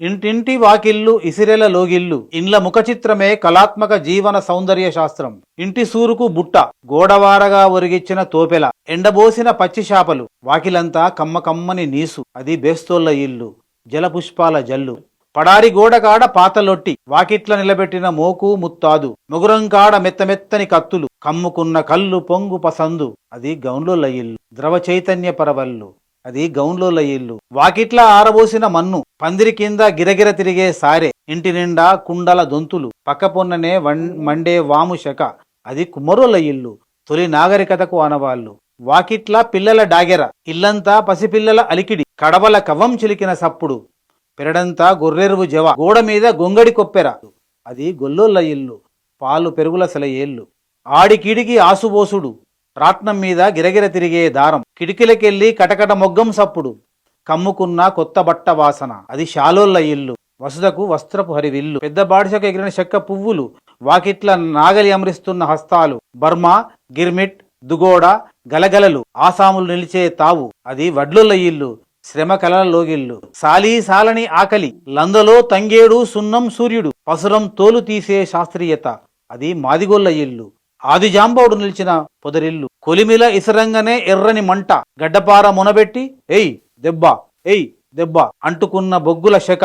ఇంటింటి వాకిల్లు ఇసిరెల లోగిల్లు. ఇండ్ల ముఖచిత్రమే కళాత్మక జీవన సౌందర్య శాస్త్రం. ఇంటి సూరుకు బుట్ట గోడవారగా ఒరిగిచ్చిన తోపెల ఎండబోసిన పచ్చి చేపలు వాకిలంతా కమ్మ కమ్మని నీసు అది బేస్తోళ్ళ ఇల్లు జలపుష్పాల జల్లు. పడారి గోడకాడ పాతలొట్టి వాకిట్ల నిలబెట్టిన మోకు ముత్తాదు. ముగురంకాడ మెత్తమెత్తని కత్తులు కమ్ముకున్న కళ్ళు పొంగు పసందు అది గౌన్లోల ఇల్లు. ద్రవ చైతన్య పరవల్లు అది గౌన్లోల ఇల్లు. వాకిట్ల ఆరబోసిన మన్ను పందిరి కింద గిరగిర తిరిగే సారే ఇంటి నిండా కుండల దొంతులు పక్కపొన్ననే వన్ మండే వాము శక. అది కుమరుల ఇల్లు తొలి నాగరికతకు ఆనవాళ్ళు. వాకిట్ల పిల్లల డాగెర ఇల్లంతా పసిపిల్లల అలికిడి కడవల కవం చిలికిన సప్పుడు. పెరడంతా గొర్రెరువు జవ గోడ మీద గొంగడి కొప్పెర. అది గొల్లోళ్ళ ఇల్లు పాలు పెరుగుల సెలయేళ్ళు ఆడికిడికి ఆసుబోసుడు రాట్నం మీద గిరగిర తిరిగే దారం. కిటికీలకెళ్ళి కటకట మొగ్గం సప్పుడు. కమ్ముకున్న కొత్త బట్ట వాసన. అది శాలోళ్ళ ఇల్లు. వసుదకు వస్త్రపు హరివిల్లు. పెద్ద బాడిసకు ఎగిరిన చెక్క పువ్వులు. వాకిట్ల నాగలి అమరిస్తున్న హస్తాలు. బర్మా గిర్మిట్ దుగోడ గలగలలు. ఆసాములు నిలిచే తావు. అది వడ్లుల ఇల్లు. శ్రమ కలల లోగిల్లు. సాలీ సాలని ఆకలి. లందలో తంగేడు సున్నం సూర్యుడు. పసురం తోలు తీసే శాస్త్రీయత. అది మాదిగొల్ల ఇల్లు. ఆదిజాంబవుడు నిలిచిన పొదరిల్లు. కొలిమిల ఇసరంగనే ఎర్రని మంట. గడ్డపార మునబెట్టి ఎయ్ దెబ్బ ఎయ్ దెబ్బ అంటుకున్న బొగ్గుల శక.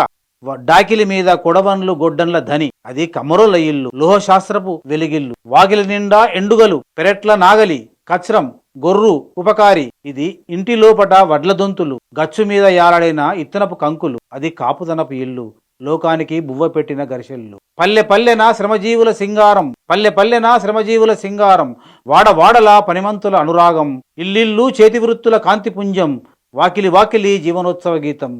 డాకిలి మీద కొడవన్లు గొడ్డన్ల ధని. అది కమరుల ఇల్లు. లోహశాస్త్రపు వెలిగిల్లు. వాగిలి నిండా ఎండుగలు. పెరట్ల నాగలి. కచ్రం గొర్రు ఉపకారి. ఇది ఇంటి లోపట వడ్ల దొంతులు. గచ్చు మీద యారడైన ఇత్తనపు కంకులు. అది కాపుదనపు ఇల్లు. లోకానికి బువ్వ పెట్టిన గరిసెల్లు పల్లె పల్లెన శ్రమజీవుల సింగారం. పల్లె పల్లెన శ్రమజీవుల సింగారం. వాడ వాడల పనిమంతుల అనురాగం. ఇల్లిల్లు చేతివృత్తుల కాంతిపుంజం. వాకిలి వాకిలి జీవనోత్సవ గీతం.